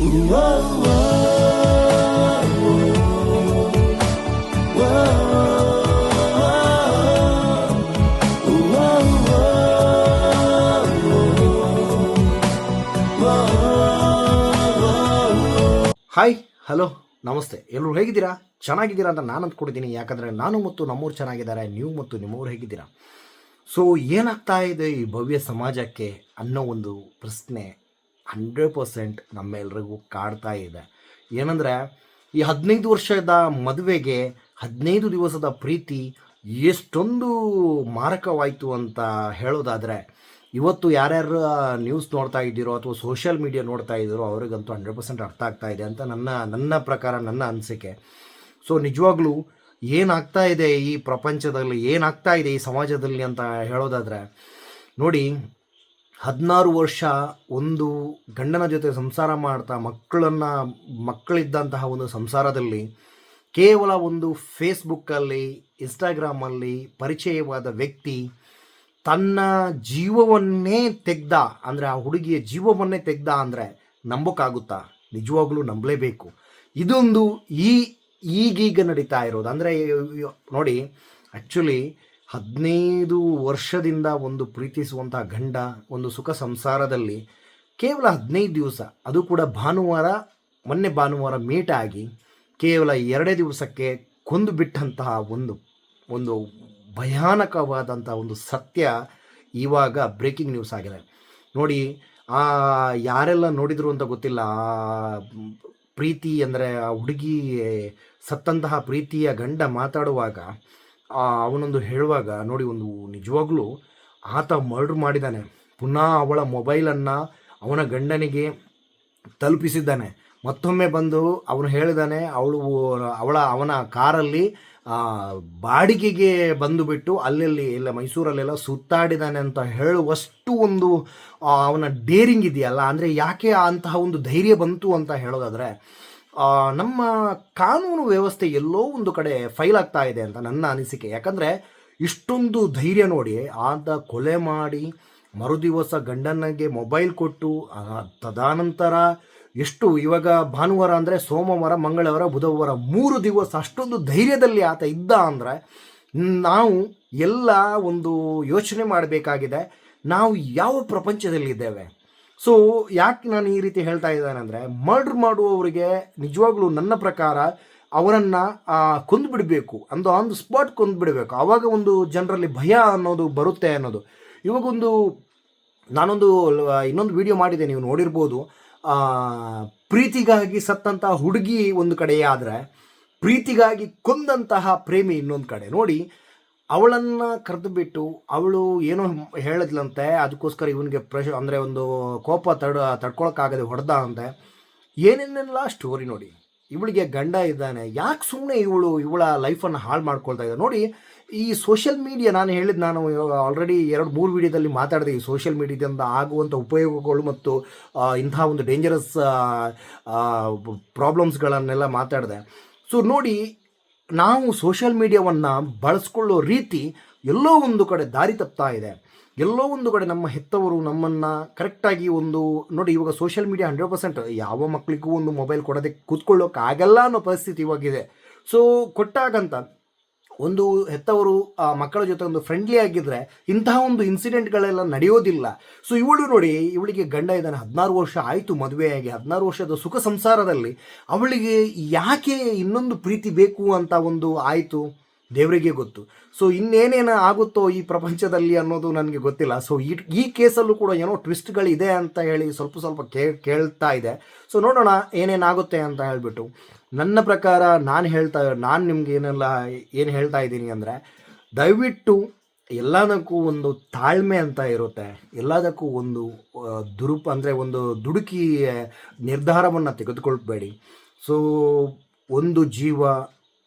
Hi hello ನಮಸ್ತೆ. ಎಲ್ಲರೂ ಹೇಗಿದ್ದೀರಾ? ಚೆನ್ನಾಗಿದ್ದೀರಾ ಅಂತ ನಾನು ಅಂದ್ಕೊಂಡಿದ್ದೀನಿ ಯಾಕಂದರೆ ನಾನು ಮತ್ತು ನಮ್ಮೂರು ಚೆನ್ನಾಗಿದ್ದಾರೆ, ನೀವು ಮತ್ತು ನಿಮ್ಮೂರು ಹೇಗಿದ್ದೀರಾ? ಸೊ ಏನಾಗ್ತಾ ಇದೆ ಈ ಭವ್ಯ ಸಮಾಜಕ್ಕೆ ಅನ್ನೋ ಒಂದು ಪ್ರಶ್ನೆ ಹಂಡ್ರೆಡ್ ಪರ್ಸೆಂಟ್ ನಮ್ಮೆಲ್ರಿಗೂ ಕಾಡ್ತಾ ಇದೆ. ಏನಂದರೆ, ಈ ಹದಿನೈದು ವರ್ಷದ ಮದುವೆಗೆ ಹದಿನೈದು ದಿವಸದ ಪ್ರೀತಿ ಎಷ್ಟೊಂದು ಮಾರಕವಾಯಿತು ಅಂತ ಹೇಳೋದಾದರೆ, ಇವತ್ತು ಯಾರ್ಯಾರು ನ್ಯೂಸ್ ನೋಡ್ತಾ ಇದ್ದೀರೋ ಅಥವಾ ಸೋಷಿಯಲ್ ಮೀಡಿಯಾ ನೋಡ್ತಾ ಇದ್ದೀರೋ ಅವರಿಗಂತೂ ಹಂಡ್ರೆಡ್ ಪರ್ಸೆಂಟ್ ಅರ್ಥ ಆಗ್ತಾ ಇದೆ ಅಂತ ನನ್ನ ನನ್ನ ಪ್ರಕಾರ, ನನ್ನ ಅನಿಸಿಕೆ. ಸೊ ನಿಜವಾಗ್ಲೂ ಏನಾಗ್ತಾ ಇದೆ ಈ ಪ್ರಪಂಚದಲ್ಲಿ, ಏನಾಗ್ತಾ ಇದೆ ಈ ಸಮಾಜದಲ್ಲಿ ಅಂತ ಹೇಳೋದಾದರೆ, ನೋಡಿ ಹದಿನಾರು ವರ್ಷ ಒಂದು ಗಂಡನ ಜೊತೆ ಸಂಸಾರ ಮಾಡ್ತಾ ಮಕ್ಕಳನ್ನು, ಮಕ್ಕಳಿದ್ದಂತಹ ಒಂದು ಸಂಸಾರದಲ್ಲಿ ಕೇವಲ ಒಂದು ಫೇಸ್ಬುಕ್ಕಲ್ಲಿ, ಇನ್ಸ್ಟಾಗ್ರಾಮಲ್ಲಿ ಪರಿಚಯವಾದ ವ್ಯಕ್ತಿ ತನ್ನ ಜೀವವನ್ನೇ ತೆಗ್ದ, ಅಂದರೆ ಆ ಹುಡುಗಿಯ ಜೀವವನ್ನೇ ತೆಗ್ದ ಅಂದರೆ ನಂಬೋಕ್ಕಾಗುತ್ತಾ? ನಿಜವಾಗ್ಲೂ ನಂಬಲೇಬೇಕು. ಇದೊಂದು ಈ ಈಗೀಗ ನಡೀತಾ ಇರೋದು. ಅಂದರೆ ನೋಡಿ ಆ್ಯಕ್ಚುಲಿ ಹದಿನೈದು ವರ್ಷದಿಂದ ಒಂದು ಪ್ರೀತಿಸುವಂಥ ಗಂಡ, ಒಂದು ಸುಖ ಸಂಸಾರದಲ್ಲಿ ಕೇವಲ ಹದಿನೈದು ದಿವಸ, ಅದು ಕೂಡ ಭಾನುವಾರ, ಮೊನ್ನೆ ಭಾನುವಾರ ಮೀಟ್ ಆಗಿ ಕೇವಲ ಎರಡೇ ದಿವಸಕ್ಕೆ ಕೊಂದು ಬಿಟ್ಟಂತಹ ಒಂದು ಒಂದು ಭಯಾನಕವಾದಂಥ ಒಂದು ಸತ್ಯ ಇವಾಗ ಬ್ರೇಕಿಂಗ್ ನ್ಯೂಸ್ ಆಗಿದೆ. ನೋಡಿ, ಆ ಯಾರೆಲ್ಲ ನೋಡಿದ್ರು ಅಂತ ಗೊತ್ತಿಲ್ಲ, ಆ ಪ್ರೀತಿ ಅಂದರೆ, ಆ ಹುಡುಗಿ ಸತ್ತಂತಹ ಪ್ರೀತಿಯ ಗಂಡ ಮಾತಾಡುವಾಗ ಅವನೊಂದು ಹೇಳುವಾಗ, ನೋಡಿ, ಒಂದು ನಿಜವಾಗ್ಲೂ ಆತ ಮರ್ಡ್ರ್ ಮಾಡಿದ್ದಾನೆ. ಪುನಃ ಅವಳ ಮೊಬೈಲನ್ನು ಅವನ ಗಂಡನಿಗೆ ತಲುಪಿಸಿದ್ದಾನೆ. ಮತ್ತೊಮ್ಮೆ ಬಂದು ಅವನು ಹೇಳಿದಾನೆ, ಅವಳು, ಅವಳ, ಅವನ ಕಾರಲ್ಲಿ ಬಾಡಿಗೆಗೆ ಬಂದುಬಿಟ್ಟು ಅಲ್ಲೆಲ್ಲಿ ಎಲ್ಲ ಮೈಸೂರಲ್ಲೆಲ್ಲ ಸುತ್ತಾಡಿದ್ದಾನೆ ಅಂತ ಹೇಳುವಷ್ಟು ಒಂದು ಅವನ ಡೇರಿಂಗ್ ಇದೆಯಲ್ಲ? ಅಂದರೆ ಯಾಕೆ ಅಂತಹ ಒಂದು ಧೈರ್ಯ ಬಂತು ಅಂತ ಹೇಳೋದಾದರೆ ನಮ್ಮ ಕಾನೂನು ವ್ಯವಸ್ಥೆ ಎಲ್ಲೋ ಒಂದು ಕಡೆ ಫೈಲ್ ಆಗ್ತಾ ಇದೆ ಅಂತ ನನ್ನ ಅನಿಸಿಕೆ. ಯಾಕಂದರೆ ಇಷ್ಟೊಂದು ಧೈರ್ಯ ನೋಡಿ, ಆತ ಕೊಲೆ ಮಾಡಿ, ಮರುದಿವಸ ಗಂಡನಿಗೆ ಮೊಬೈಲ್ ಕೊಟ್ಟು ತದಾನಂತರ ಎಷ್ಟು ಇವಾಗ ಭಾನುವಾರ ಅಂದರೆ ಸೋಮವಾರ, ಮಂಗಳವಾರ, ಬುಧವಾರ ಮೂರು ದಿವಸ ಅಷ್ಟೊಂದು ಧೈರ್ಯದಲ್ಲಿ ಆತ ಇದ್ದ ಅಂದರೆ ನಾವು ಎಲ್ಲ ಒಂದು ಯೋಚನೆ ಮಾಡಬೇಕಾಗಿದೆ. ನಾವು ಯಾವ ಪ್ರಪಂಚದಲ್ಲಿದ್ದೇವೆ? ಸೊ ಯಾಕೆ ನಾನು ಈ ರೀತಿ ಹೇಳ್ತಾ ಇದ್ದೇನೆ ಅಂದರೆ ಮರ್ಡ್ರ್ ಮಾಡುವವರಿಗೆ ನಿಜವಾಗ್ಲೂ ನನ್ನ ಪ್ರಕಾರ ಅವರನ್ನು ಕೊಂದುಬಿಡಬೇಕು. ಅಂದ ಆನ್ ದ ಸ್ಪಾಟ್ ಕೊಂದುಬಿಡಬೇಕು. ಆವಾಗ ಒಂದು ಜನರಲ್ಲಿ ಭಯ ಅನ್ನೋದು ಬರುತ್ತೆ ಅನ್ನೋದು. ಇವಾಗೊಂದು ನಾನೊಂದು ಇನ್ನೊಂದು ವಿಡಿಯೋ ಮಾಡಿದೆ ನೀವು ನೋಡಿರ್ಬೋದು. ಪ್ರೀತಿಗಾಗಿ ಸತ್ತಂತಹ ಹುಡುಗಿ ಒಂದು ಕಡೆ ಆದರೆ ಪ್ರೀತಿಗಾಗಿ ಕೊಂದಂತಹ ಪ್ರೇಮಿ ಇನ್ನೊಂದು ಕಡೆ. ನೋಡಿ ಅವಳನ್ನು ಕರೆದು ಬಿಟ್ಟು ಅವಳು ಏನೋ ಹೇಳಿದ್ಲಂತೆ, ಅದಕ್ಕೋಸ್ಕರ ಇವನಿಗೆ ಪ್ರೆಶ್, ಅಂದರೆ ಒಂದು ಕೋಪ ತಡ, ತಡ್ಕೊಳಕ್ಕಾಗದೆ ಹೊಡೆದ ಅಂತೆ. ಏನೇನೆಲ್ಲ ಸ್ಟೋರಿ ನೋಡಿ. ಇವಳಿಗೆ ಗಂಡ ಇದ್ದಾನೆ. ಯಾಕೆ ಸುಮ್ಮನೆ ಇವಳು, ಇವಳ ಲೈಫನ್ನು ಹಾಳು ಮಾಡ್ಕೊಳ್ತಾ ಇದ್ದಾಳೆ? ನೋಡಿ, ಈ ಸೋಷಿಯಲ್ ಮೀಡಿಯಾ ನಾನು ಹೇಳಿದ ನಾನು ಆಲ್ರೆಡಿ ಎರಡು, ಮೂರು ವಿಡಿಯೋದಲ್ಲಿ ಮಾತಾಡಿದೆ ಈ ಸೋಷಿಯಲ್ ಮೀಡಿಯಾದಿಂದ ಆಗುವಂಥ ಉಪಯೋಗಗಳು ಮತ್ತು ಇಂತಹ ಒಂದು ಡೇಂಜರಸ್ ಪ್ರಾಬ್ಲಮ್ಸ್ಗಳನ್ನೆಲ್ಲ ಮಾತಾಡಿದೆ. ಸೊ ನೋಡಿ ನಾವು ಸೋಷಿಯಲ್ ಮೀಡಿಯಾವನ್ನು ಬಳಸ್ಕೊಳ್ಳೋ ರೀತಿ ಎಲ್ಲೋ ಒಂದು ಕಡೆ ದಾರಿ ತಪ್ತಾ ಇದೆ. ಎಲ್ಲೋ ಒಂದು ಕಡೆ ನಮ್ಮ ಹೆತ್ತವರು ನಮ್ಮನ್ನು ಕರೆಕ್ಟಾಗಿ ಒಂದು, ನೋಡಿ ಇವಾಗ ಸೋಷಿಯಲ್ ಮೀಡಿಯಾ ಹಂಡ್ರೆಡ್ ಪರ್ಸೆಂಟ್ ಯಾವ ಮಕ್ಕಳಿಗೂ ಒಂದು ಮೊಬೈಲ್ ಕೊಡೋದಕ್ಕೆ ಕೂತ್ಕೊಳ್ಳೋಕ್ಕಾಗಲ್ಲ ಅನ್ನೋ ಪರಿಸ್ಥಿತಿ ಇವಾಗಿದೆ. ಸೊ ಕೊಟ್ಟಾಗಂತ ಒಂದು ಹೆತ್ತವರು, ಆ, ಮಕ್ಕಳ ಜೊತೆ ಒಂದು ಫ್ರೆಂಡ್ಲಿ ಆಗಿದ್ರೆ ಇಂತಹ ಒಂದು ಇನ್ಸಿಡೆಂಟ್ಗಳೆಲ್ಲ ನಡೆಯೋದಿಲ್ಲ. ಸೊ ಇವಳು ನೋಡಿ, ಇವಳಿಗೆ ಗಂಡ ಇದ್ದಾನೆ, ಹದಿನಾರು ವರ್ಷ ಆಯಿತು ಮದುವೆಯಾಗಿ, ಹದಿನಾರು ವರ್ಷದ ಸುಖ ಸಂಸಾರದಲ್ಲಿ. ಅವಳಿಗೆ ಯಾಕೆ ಇನ್ನೊಂದು ಪ್ರೀತಿ ಬೇಕು ಅಂತ ಒಂದು ಆಯಿತು? ದೇವರಿಗೆ ಗೊತ್ತು. ಸೊ ಇನ್ನೇನೇನು ಆಗುತ್ತೋ ಈ ಪ್ರಪಂಚದಲ್ಲಿ ಅನ್ನೋದು ನನಗೆ ಗೊತ್ತಿಲ್ಲ. ಸೊ ಈ ಈ ಕೇಸಲ್ಲೂ ಕೂಡ ಏನೋ ಟ್ವಿಸ್ಟ್ಗಳಿದೆ ಅಂತ ಹೇಳಿ ಸ್ವಲ್ಪ ಸ್ವಲ್ಪ ಕೇಳ್ತಾ ಇದೆ. ಸೊ ನೋಡೋಣ ಏನೇನಾಗುತ್ತೆ ಅಂತ ಹೇಳಿಬಿಟ್ಟು. ನನ್ನ ಪ್ರಕಾರ ನಾನು ಹೇಳ್ತಾ, ನಾನು ನಿಮ್ಗೆ ಏನೆಲ್ಲ, ಏನು ಹೇಳ್ತಾ ಇದ್ದೀನಿ ಅಂದರೆ, ದಯವಿಟ್ಟು ಎಲ್ಲದಕ್ಕೂ ಒಂದು ತಾಳ್ಮೆ ಅಂತ ಇರುತ್ತೆ. ಎಲ್ಲದಕ್ಕೂ ಒಂದು ದುರುಪ್, ಅಂದರೆ ಒಂದು ದುಡುಕಿ ನಿರ್ಧಾರವನ್ನು ತೆಗೆದುಕೊಳ್ಬೇಡಿ. ಸೊ ಒಂದು ಜೀವ,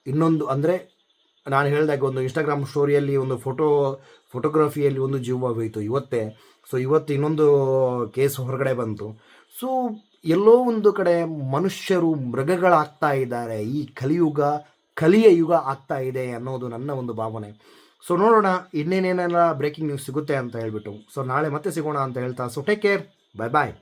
ಇನ್ನೊಂದು, ಅಂದರೆ ನಾನು ಹೇಳಿದಾಗ ಒಂದು ಇನ್ಸ್ಟಾಗ್ರಾಮ್ ಸ್ಟೋರಿಯಲ್ಲಿ ಒಂದು ಫೋಟೋ ಫೋಟೋಗ್ರಫಿಯಲ್ಲಿ ಒಂದು ಜೀವ ಹೋಯಿತು ಇವತ್ತೇ. ಸೊ ಇವತ್ತು ಇನ್ನೊಂದು ಕೇಸ್ ಹೊರಗಡೆ ಬಂತು. ಸೊ ಎಲ್ಲೋ ಒಂದು ಕಡೆ ಮನುಷ್ಯರು ಮೃಗಗಳಾಗ್ತಾ ಇದ್ದಾರೆ. ಈ ಕಲಿಯುಗ, ಕಲಿಯ ಯುಗ ಆಗ್ತಾ ಇದೆ ಅನ್ನೋದು ನನ್ನ ಒಂದು ಭಾವನೆ. ಸೊ ನೋಡೋಣ ಇನ್ನೇನೇನೆಲ್ಲ ಬ್ರೇಕಿಂಗ್ ನ್ಯೂಸ್ ಸಿಗುತ್ತೆ ಅಂತ ಹೇಳ್ಬಿಟ್ಟು. ಸೊ ನಾಳೆ ಮತ್ತೆ ಸಿಗೋಣ ಅಂತ ಹೇಳ್ತಾ. So take care bye bye